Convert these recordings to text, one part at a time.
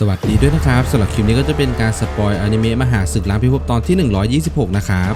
สวัสดีด้วยนะครับสำหรับคลิปนี้ก็จะเป็นการสปอยอนิเมะมหาศึกล้างพิภพตอนที่ 126 นะครับ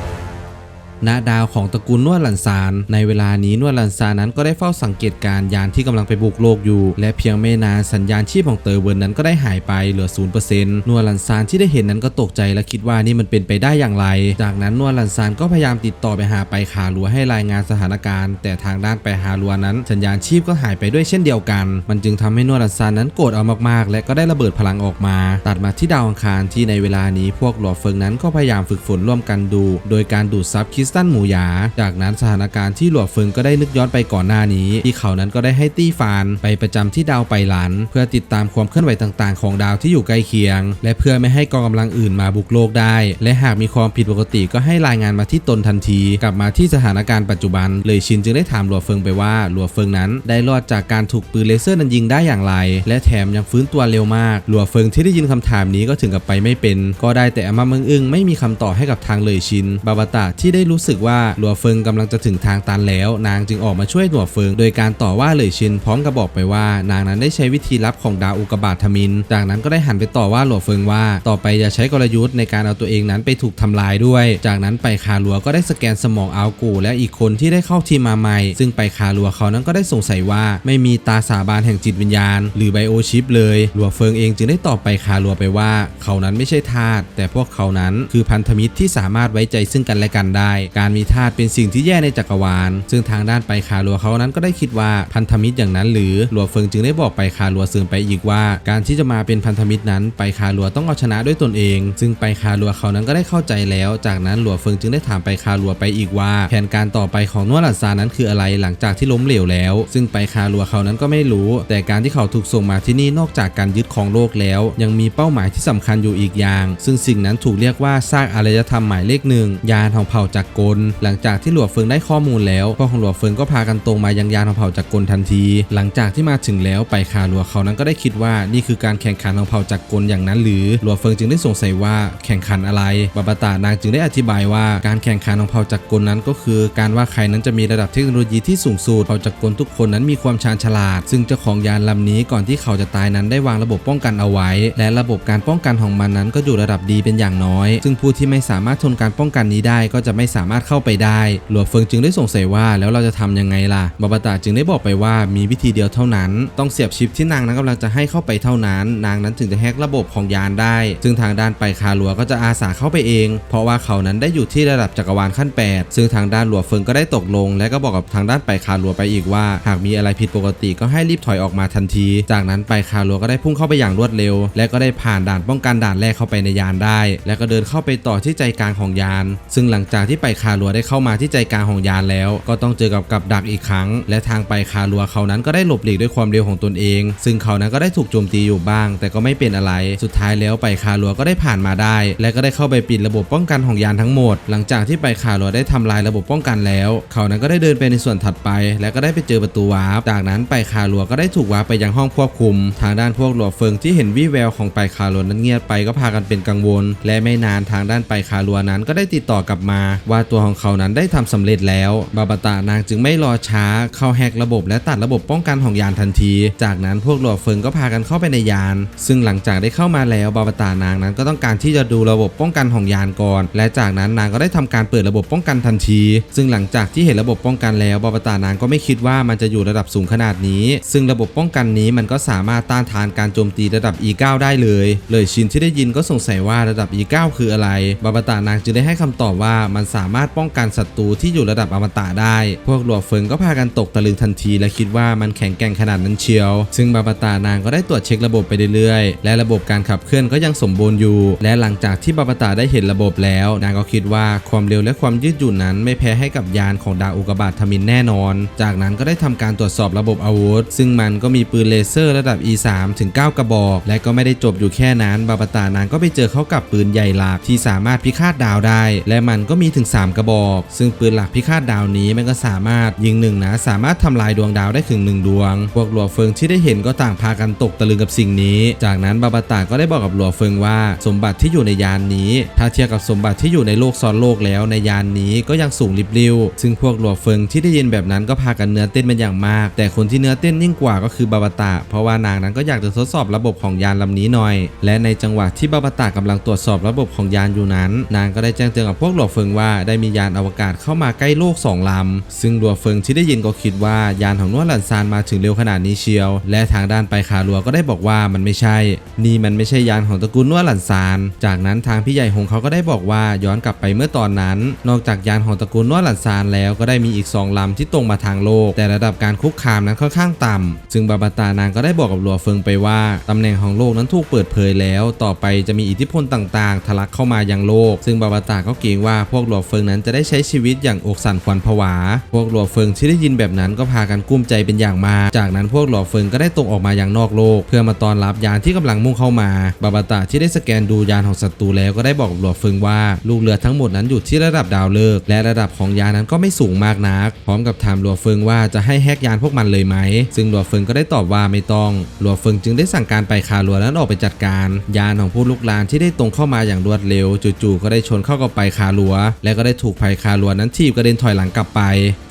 ณดาวของตระกูลนวดหลันซาน ในเวลานี้นวดหลันซานนั้นก็ได้เฝ้าสังเกตการยานที่กำลังไปบุกโลกอยู่ และเพียงไม่นานสัญญาณชีพของเตอร์เวิร์นนั้นก็ได้หายไปเหลือ 0%นนวดหลันซานที่ได้เห็นนั้นก็ตกใจและคิดว่านี่มันเป็นไปได้อย่างไร จากนั้นนวดหลันซานก็พยายามติดต่อไปหาไปขาลัวให้รายงานสถานการณ์ แต่ทางด้านไปหาลัวนั้น สัญญาณชีพก็หายไปด้วยเช่นเดียวกัน มันจึงทำให้นวดหลันซานนั้นโกรธเอามากๆ และก็ได้ระเบิดพลังออกมา ตัดมาที่ดาวอังคารที่ในเวลานี้พวกหลอเฟิงนั้นก็พยายามฝึกฝนร่วมกันดู โดยการดูดซับคิสตัลหมูหยา จากนั้นสถานการณ์ที่หลวเฟิงก็ได้นึกย้อนไปก่อนหน้านี้ ที่เขานั้นก็ได้ให้ตี้ฟานไปประจำที่ดาวไปหลัน เพื่อติดตามความเคลื่อนไหวต่างๆ ของดาวที่อยู่ใกล้เคียง และเพื่อไม่ให้กองกำลังอื่นมาบุกโลกได้ และหากมีความผิดปกติก็ให้รายงานมาที่ตนทันที กลับมาที่สถานการณ์ปัจจุบัน เลยชินจึงได้ถามหลวเฟิงไปว่าหลวเฟิงนั้น ได้รอดจากการถูกปืนเลเซอร์นั้นยิงได้อย่างไร และแถมยังฟื้นตัวเร็วมาก หลวเฟิงที่ได้ยินคำถามนี้ก็ถึงกับไปไม่เป็น ก็ได้แต่อามามึงอึ้งไม่มีคำตอบให้กับทางเลยชินบาบาตะที่ได้รูู้้สึกว่าหลัวเฟิงกำลังจะถึงทางตันแล้ว นางจึงออกมาช่วยหลัวเฟิง โดยการต่อว่าเลยชินพร้อมกับบอกไปว่า นางนั้นได้ใช้วิธีลับของดาวอุกกาบาตทมิน จากนั้นก็ได้หันไปต่อว่าหลัวเฟิงว่า ต่อไปอย่าใช้กลยุทธ์ในการเอาตัวเองนั้นไปถูกทำลายด้วย จากนั้นไปคาลัวก็ได้สแกนสมองอัลกูและอีกคนที่ได้เข้าทีมมาใหม่ ซึ่งไปคาลัวเขานั้นก็ได้สงสัยว่า ไม่มีตาสาบานแห่งจิตวิญญาณ หรือไบโอชิปเลยหลัวเฟิงเองจึงได้ตอบไปคาลัวไปว่า เขานั้นไม่ใช่ทาสแต่พวกเขานั้นคือพันธมิตรที่สามารถไว้ใจซึ่งกันและกันได้การมีทาสเป็นสิ่งที่แย่ในจักรวาล ซึ่งทางด้านไปคาลัวเขานั้นก็ได้คิดว่าพันธมิตรอย่างนั้น หรือหลัวเฟิงจึงได้บอกไปคาลัวเสริมไปอีกว่า การที่จะมาเป็นพันธมิตรนั้น ไปคาลัวต้องเอาชนะด้วยตนเอง ซึ่งไปคาลัวเขานั้นก็ได้เข้าใจแล้ว จากนั้นหลัวเฟิงจึงได้ถามไปคาลัวไปอีกว่า แผนการต่อไปของนวลันซานั้นคืออะไรหลังจากที่ล้มเหลวแล้ว ซึ่งไปคาลัวเขานั้นก็ไม่รู้ แต่การที่เขาถูกส่งมาที่นี่นอกจากการยึดของโลกแล้ว ยังมีเป้าหมายที่สำคัญอยู่อีกอย่าง ซึ่งสิ่งนั้นถูกเรียกว่าซากอารยธรรมหมายเลขหนึ่งยานของเผ่าจักรกล หลังจากที่หลวงเฟิงได้ข้อมูลแล้วพวกของหลวงเฟิงก็พากันตรงมายังยานของเผ่าจักรกลทันที หลังจากที่มาถึงแล้วไปคาลัวเขานั้นก็ได้คิดว่านี่คือการแข่งขันของเผ่าจักรกลอย่างนั้น หรือหลวงเฟิงจึงได้สงสัยว่าแข่งขันอะไรบาบาตานางจึงได้อธิบายว่าการแข่งขันของเผ่าจักรกลนั้นก็คือ การว่าใครนั้นจะมีระดับเทคโนโลยีที่สูงสุดเผ่าจักรกลทุกคนนั้นมีความชาญฉลาด ซึ่งเจ้าของยานลำนี้ก่อนที่เขาจะตายนั้นได้วางระบบป้องกันเอาไว้ และระบบการป้องกันของมันนั้นก็อยู่ระดับดีเป็นอย่างน้อย ซึ่งผู้ที่ไม่สามารถทนการป้องกันนี้ได้ก็จะไม่สาามารถเข้าไปได้หลวงเฟิงจึงได้สงสัยว่าแล้วเราจะทำยังไงล่ะบาบาตาจึงได้บอกไปว่ามีวิธีเดียวเท่านั้น ต้องเสียบชิปที่นางนั้นกำลังจะให้เข้าไปเท่านั้น นางนั้นถึงจะแฮกระบบของยานได้ ซึ่งทางด้านไปคาหลัวก็จะอาสาเข้าไปเอง เพราะว่าเขานั้นได้อยู่ที่ระดับจักรวาลขั้น 8 ซึ่งทางด้านหลวงเฟิงก็ได้ตกลง และก็บอกกับทางด้านไปคาหลัวไปอีกว่า หากมีอะไรผิดปกติก็ให้รีบถอยออกมาทันที จากนั้นไปคาหลัวก็ได้พุ่งเข้าไปอย่างรวดเร็ว และก็ได้ผ่านด่านป้องกันด่านแรกเข้าไปในยานได้ และก็เดินเข้าไปต่อที่ใจกลางของยาน ซึ่งหลังจากที่ไปคาหลัวได้เข้ามาที่ใจกลางของยานแล้ว ก็ต้องเจอกับกับดักอีกครั้ง และทางไปคาหลัวเขานั้นก็ได้หลบหลีกด้วยความเร็วของตนเอง ซึ่งเขานั้นก็ได้ถูกโจมตีอยู่บ้าง แต่ก็ไม่เป็นอะไร สุดท้ายแล้วไปคาหลัวก็ได้ผ่านมาได้ และก็ได้เข้าไปปิดระบบป้องกันของยานทั้งหมด หลังจากที่ไปคาหลัวได้ทำลายระบบป้องกันแล้ว เขานั้นก็ได้เดินไปในส่วนถัดไป และก็ได้ไปเจอประตูวาร์ปจากนั้นไปคาหลัวก็ได้ถูกวาร์ปไปยังห้องควบคุม ทางด้านพวกหลวเฟิงที่เห็นวี่แววของไปคาหลัวนั้นเงียบไปก็พากันเป็นกังวล และไม่นานทางด้านไปคาหลัวนั้นก็ได้ติดต่อกลับมาว่าตัวของเขานั้นได้ทำสำเร็จแล้วบาบาตานางจึงไม่รอช้าเข้าแฮกระบบและตัดระบบป้องกันของยานทันที จากนั้นพวกหลวเฟิงก็พากันเข้าไปในยาน ซึ่งหลังจากได้เข้ามาแล้วบาบาตานางนั้นก็ต้องการที่จะดูระบบป้องกันของยานก่อน และจากนั้นนางก็ได้ทำการเปิดระบบป้องกันทันที ซึ่งหลังจากที่เห็นระบบป้องกันแล้วบาบาตานางก็ไม่คิดว่ามันจะอยู่ระดับสูงขนาดนี้ ซึ่งระบบป้องกันนี้มันก็สามารถต้านทานการโจมตีระดับ E9 ได้เลย เลยชินที่ได้ยินก็สงสัยว่าระดับ E9 คืออะไรบาบาตานางจึงได้ให้คำตอบว่ามันสามารถป้องกันศัตรูที่อยู่ระดับอมตะได้ พวกหลวงเฟิงก็พากันตกตะลึงทันที และคิดว่ามันแข็งแกร่งขนาดนั้นเชียว ซึ่งบาบาตานางก็ได้ตรวจเช็คระบบไปเรื่อยๆ และระบบการขับเคลื่อนก็ยังสมบูรณ์อยู่ และหลังจากที่บาบาตาได้เห็นระบบแล้ว นางก็คิดว่าความเร็วและความยืดหยุ่นนั้น ไม่แพ้ให้กับยานของดาวอุกกาบาตทมินแน่นอน จากนั้นก็ได้ทำการตรวจสอบระบบอาวุธ ซึ่งมันก็มีปืนเลเซอร์ระดับ E3 ถึง 9 กระบอก และก็ไม่ได้จบอยู่แค่นั้น บาบาตานางก็ไปเจอเข้ากับปืนใหญ่หลากที่สามารถพิฆาตดาวได้ และมันก็มีถึง3 กระบอก ซึ่งปืนหลักพิฆาตดาวนี้มันก็สามารถยิงหนึ่งนะสามารถทำลายดวงดาวได้ถึงหนึ่งดวง พวกหลัวเฟิงที่ได้เห็นก็ต่างพากันตกตะลึงกับสิ่งนี้ จากนั้นบาบาตาก็ได้บอกกับหลัวเฟิงว่า สมบัติที่อยู่ในยานนี้ ถ้าเทียบกับสมบัติที่อยู่ในโลกซ้อนโลกแล้วในยานนี้ก็ยังสูงลิบลิวซึ่งพวกหลัวเฟิงที่ได้ยินแบบนั้นก็พากันเนื้อเต้นเป็นอย่างมาก แต่คนที่เนื้อเต้นยิ่งกว่าก็คือบาบาตาเพราะว่านางนั้นก็อยากจะทดสอบระบบของยานลำนี้หน่อย และในจังหวะที่บาบาตากำลังตรวจสอบระบบของยานอยู่นั้น นางก็ได้แจ้งเตือนกับพวกหลัวเฟิงว่าได้มียานอวกาศเข้ามาใกล้โลกสองลำ ซึ่งหลัวเฟิงที่ได้ยินก็คิดว่ายานของนวดหลันซานมาถึงเร็วขนาดนี้เชียว และทางด้านไปคาลัวก็ได้บอกว่ามันไม่ใช่ นี่มันไม่ใช่ยานของตระกูลนวดหลันซาน จากนั้นทางพี่ใหญ่หงเขาก็ได้บอกว่าย้อนกลับไปเมื่อตอนนั้น นอกจากยานของตระกูลนวดหลันซานแล้วก็ได้มีอีกสองลำที่ตรงมาทางโลก แต่ระดับการคุกคามนั้นค่อนข้างต่ำซึ่งบาบาตานางก็ได้บอกกับหลัวเฟิงไปว่าตำแหน่งของโลกนั้นถูกเปิดเผยแล้ว ต่อไปจะมีอิทธิพลต่างๆ ทะลักเข้ามายังโลก ซึ่งบาบาตาก็เกรงว่าพวกหลัวเฟิงนั้นจะได้ใช้ชีวิตอย่างอกสั่นขวัญผวา พวกหลัวเฟิงที่ได้ยินแบบนั้นก็พากันกุ้มใจเป็นอย่างมาก จากนั้นพวกหลัวเฟิงก็ได้ตรงออกมาอย่างนอกโลก เพื่อมาต้อนรับยานที่กำลังมุ่งเข้ามาบาบาตาที่ได้สแกนดูยานของศัตรูแล้วก็ได้บอกหลัวเฟิงว่าลูกเรือทั้งหมดนั้นอยู่ที่ระดับดาวฤกษ์และระดับของยานนั้นก็ไม่สูงมากนัก พร้อมกับถามหลัวเฟิงว่าจะให้แฮกยานพวกมันเลยไหม ซึ่งหลัวเฟิงก็ได้ตอบว่าไม่ต้องหลัวเฟิงจึงได้สั่งการไปคาลัวนั้นออกไปจัดการ ยานของผู้ลุกลานที่ได้ตรงเข้ามาอย่างรวดเร็ว จู่ๆก็ได้ชนเข้ากับไปคาลัว และก็ได้ถูกไผ่คาลัวนั้นทีบกระเด็นถอยหลังกลับไป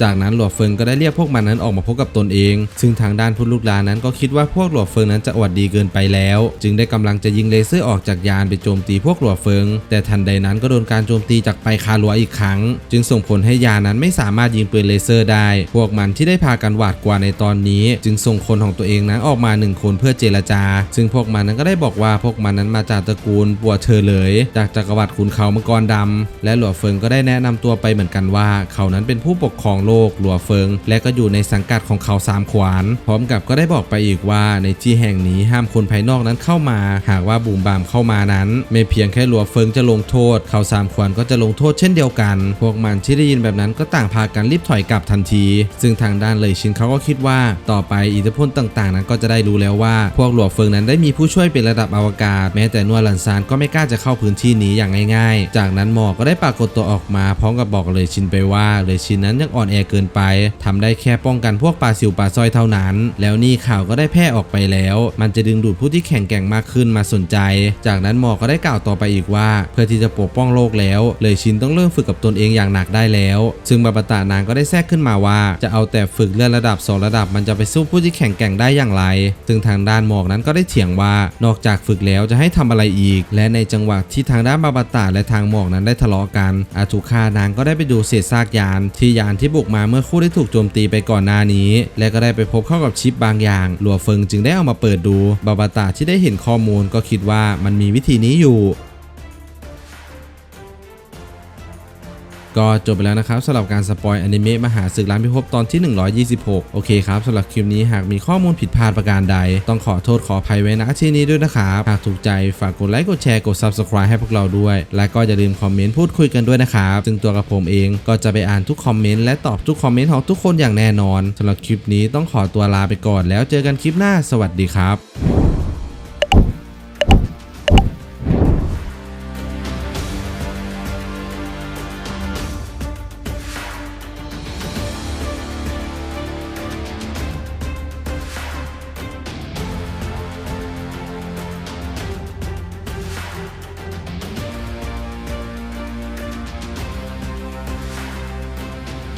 จากนั้นหลัวเฟิงก็ได้เรียกพวกมันนั้นออกมาพบกับตนเอง ซึ่งทางด้านผู้ลุกลานั้นก็คิดว่าพวกหลัวเฟิงนั้นจะอวดดีเกินไปแล้ว จึงได้กำลังจะยิงเลเซอร์ออกจากยานไปโจมตีพวกหลัวเฟิง แต่ทันใดนั้นก็โดนการโจมตีจากไปคาลัวอีกครั้ง จึงส่งผลให้ยานนั้นไม่สามารถยิงปืนเลเซอร์ได้ พวกมันที่ได้พากันหวาดกลัวในตอนนี้ จึงส่งคนของตัวเองนั้นออกมาหนึ่งคนเพื่อเจรจา ซึ่งพวกมันนั้นก็ได้บอกว่าพวกมันนั้นมาจากตระกูลปัวเธอเลย จากจักรวรรดิขุนเขามังกรดำและหลัวเฟิงก็ได้แนะนำตัวไปเหมือนกันว่า เขานั้นเป็นผู้ปกครองโลกหลัวเฟิง และก็อยู่ในสังกัดของเขาสามขวาน พร้อมกับก็ได้บอกไปอีกว่าในที่แห่งนี้ห้ามคนภายนอกนั้นเข้ามา หากว่าบูมบามเข้ามานั้น ไม่เพียงแค่หลัวเฟิงจะลงโทษ เขาสามขวานก็จะลงโทษเช่นเดียวกัน พวกมันที่ได้ยินแบบนั้นก็ต่างพากันรีบถอยกลับทันที ซึ่งทางด้านเลยชินเขาก็คิดว่า ต่อไปอิทธิพลต่างๆ นั้นก็จะได้รู้แล้วว่า พวกหลัวเฟิงนั้นได้มีผู้ช่วยเป็นระดับอวกาศ แม้แต่นวลลันซานก็ไม่กล้าจะเข้าพื้นที่นี้อย่างง่าย ๆ จากนั้นหมอก็ได้ปรากฏตัวออกมามาพร้อมกับบอกเลยชินไปว่าเลยชินนั้นยังอ่อนแอเกินไปทำได้แค่ป้องกันพวกปลาสิวปลาสร้อยเท่านั้น แล้วนี่ข่าวก็ได้แพร่ออกไปแล้ว มันจะดึงดูดผู้ที่แข็งแกร่งมากขึ้นมาสนใจ จากนั้นหมอก็ได้กล่าวต่อไปอีกว่า เพื่อที่จะปกป้องโลกแล้ว เลยชินต้องเริ่มฝึกกับตนเองอย่างหนักได้แล้ว ซึ่งบาบาตานางก็ได้แทรกขึ้นมาว่า จะเอาแต่ฝึกเลื่อนระดับสองระดับมันจะไปสู้ผู้ที่แข็งแกร่งได้อย่างไร ซึ่งทางด้านหมอกนั้นก็ได้เถียงว่า นอกจากฝึกแล้วจะให้ทำอะไรอีก และในจังหวะที่ทางด้านบาบาตาและทางหมอกนั้นได้ทะเลาะกันอาทุคานางก็ได้ไปดูเศษซากยาน ที่ยานที่บุกมาเมื่อคู่ได้ถูกโจมตีไปก่อนหน้านี้ และก็ได้ไปพบเข้ากับชิปบางอย่าง หลัวเฟิงจึงได้เอามาเปิดดูบาบาตาที่ได้เห็นข้อมูลก็คิดว่ามันมีวิธีนี้อยู่ ก็จบไปแล้วนะครับสำหรับการสปอยอนิเมะมหาศึกล้านพิภพตอนที่ 126 โอเคครับสำหรับคลิปนี้หากมีข้อมูลผิดพลาดประการใด ต้องขอโทษขออภัยไว้ณที่นี้ด้วยนะครับ หากถูกใจฝากกดไลค์กดแชร์กด Subscribe ให้พวกเราด้วย และก็อย่าลืมคอมเมนต์พูดคุยกันด้วยนะครับซึ่งตัวกับผมเองก็จะไปอ่านทุกคอมเมนต์และตอบทุกคอมเมนต์ของทุกคนอย่างแน่นอนสำหรับคลิปนี้ต้องขอตัวลาไปก่อนแล้วเจอกันคลิปหน้าสวัสดีครับ